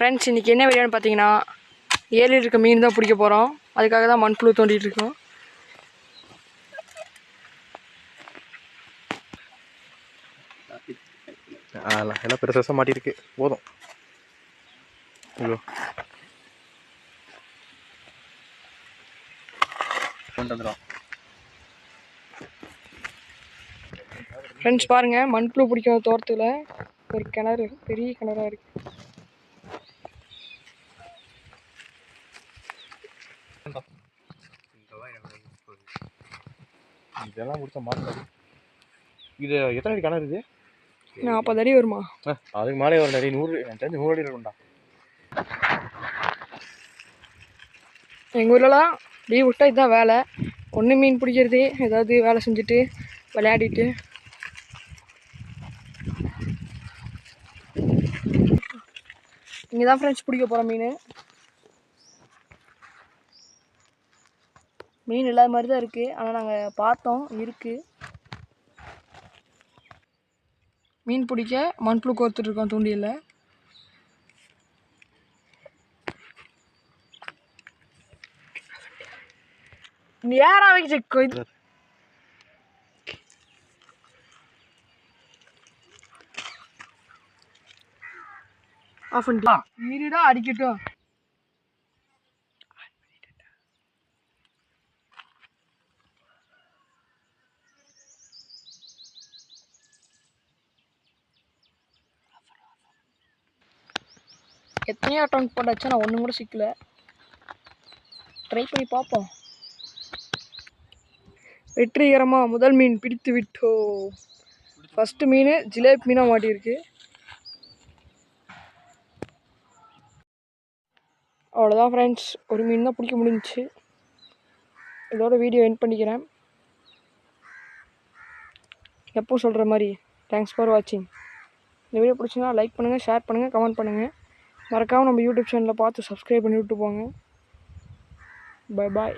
Friends இன்றைக்கி என்ன வீடியோன்னு பார்த்தீங்கன்னா ஏரி இருக்க மீன் தான் பிடிக்க போகிறோம் அதுக்காக தான் மண்புழு தோண்டிட்டு இருக்கோம். அதெல்லாம் எல்லாம் பெருசு பெருசாக மாட்டியிருக்கு. போதும். ஐயோ. கொண்டு வந்துடும் ஃப்ரெண்ட்ஸ் பாருங்கள் மண்புழு பிடிக்கும் தோட்டத்தில். ஒரு கிணறு பெரிய கிணறா இருக்குது இதெல்லாம் கொடுத்தா மாட்டாது இது எத்தனை அடி கிணறு இது? நாற்பது அடி வருமா? அதுக்கு மேலே ஒரு அடி நூறு தெரிஞ்சு நூறு அடி இருக்கும்டா எங்கள் ஊர்லலாம் லீவ் விட்டா இதுதான் வேலை. ஒன்று மீன் பிடிக்கிறது ஏதாவது வேலை செஞ்சுட்டு விளையாடிட்டு. இங்கே தான் ஃப்ரெண்ட்ஸ் பிடிக்க போகிறோம் மீன். மீன் இல்லாத மாதிரி தான் இருக்குது ஆனால் நாங்கள் பார்த்தோம் இருக்குது மீன் பிடிக்க மண்புழு கோர்த்துட்ருக்கோம் தூண்டியில் நேரா வச்சு கொய் ஆஃப் பண்ணிட்டு இருடா அடிக்கட்டும். எத்தனையோ அட்டம் போட்டாச்சு நான் ஒன்றும் கூட சிக்கல. ட்ரை பண்ணி பார்ப்போம். வெற்றிகரமாக முதல் மீன் பிடித்து விட்டோ ஃபஸ்ட்டு மீன் ஜிலேபி மீனாக மாட்டியிருக்கு. அவ்வளோதான் ஃப்ரெண்ட்ஸ் ஒரு மீன் தான் பிடிக்க முடிஞ்சிச்சு. இதோட வீடியோ என் பண்ணிக்கிறேன். எப்போ சொல்கிற மாதிரி? தேங்க்ஸ் ஃபார் வாட்சிங் இந்த வீடியோ பிடிச்சிங்கன்னா லைக் பண்ணுங்கள் ஷேர் பண்ணுங்கள் கமெண்ட் பண்ணுங்கள் மறக்காமல் நம்ம யூடியூப் சேனலை பார்த்து சப்ஸ்கிரைப் பண்ணி விட்டு போங்க. Bye bye